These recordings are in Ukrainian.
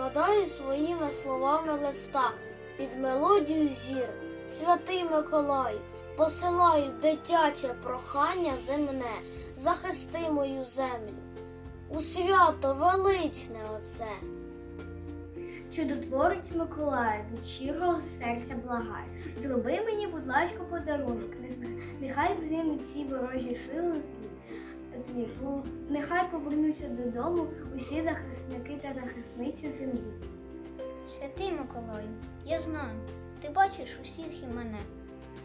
Складаю своїми словами листа під мелодію зір. Святий Миколай, посилаю дитяче прохання земне, захисти мою землю. У свято величне оце. Чудотворець Миколая від щирого серця благає. Зроби мені, будь ласка, подарунок. Нехай згинуть всі ворожі сили злі. Ну, Нехай повернуться додому усі захисники та захисниці землі. Святий Миколаю, я знаю, ти бачиш усіх і мене.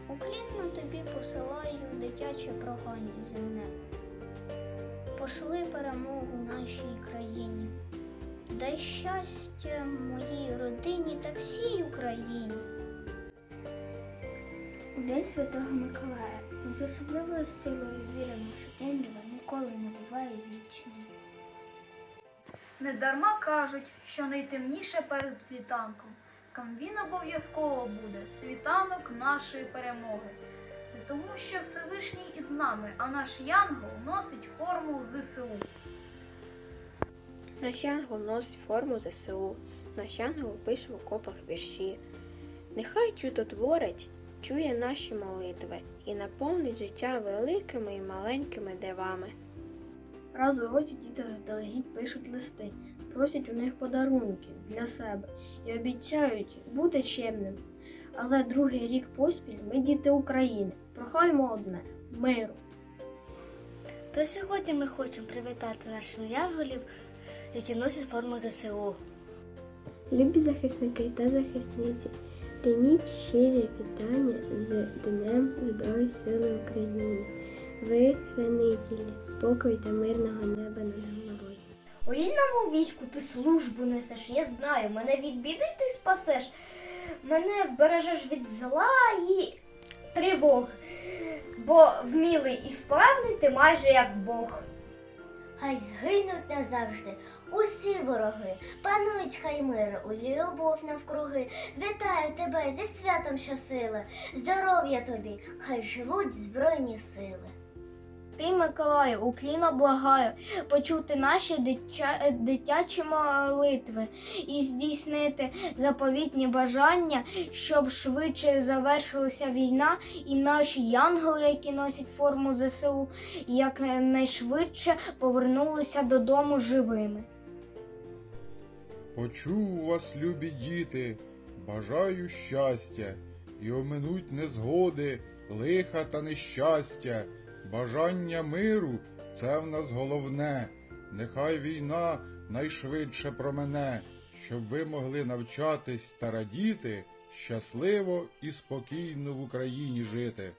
Уклінно тобі посилаю дитяче прохання земне. Пошли перемогу нашій країні. Дай щастя моїй родині та всій Україні. У День Святого Миколая ми з особливою силою віримо, що темрява ніколи не буває вічною. Недарма кажуть, що найтемніше перед світанком. Там він обов'язково буде світанок нашої перемоги. Не тому, що Всевишній із нами, а наш янгол носить форму ЗСУ. Наш янгол носить форму ЗСУ, наш янгол пише в окопах вірші. Нехай чудотворець чує наші молитви і наповнить життя великими і маленькими дивами. Раз у році діти заздалегідь пишуть листи, просять у них подарунки для себе і обіцяють бути чемним. Але другий рік поспіль ми діти України. Прохаємо одне миру. То сьогодні ми хочемо привітати наших янголів, які носять форму ЗСУ. Любі захисники та захисниці, прийміть щирі вітання з Днем Збройних Сили України. Ви хранителі спокою та мирного неба над головою. У вільному війську ти службу несеш, я знаю, мене від біди ти спасеш, мене вбережеш від зла і тривог, бо вмілий і вправний ти майже як Бог. Хай згинуть назавжди усі вороги, панують хай мир, у любов навкруги. Вітаю тебе зі святом щосили, здоров'я тобі, хай живуть збройні сили. Ти, Миколаю, укліно благаю, почути наші дитя... дитячі молитви і здійснити заповітні бажання, щоб швидше завершилася війна, і наші янголи, які носять форму ЗСУ, якнайшвидше повернулися додому живими. Почув вас, любі діти, бажаю щастя, і оминуть незгоди, лиха та нещастя. Бажання миру це в нас головне. Нехай війна найшвидше промене, щоб ви могли навчатись та радіти, щасливо і спокійно в Україні жити.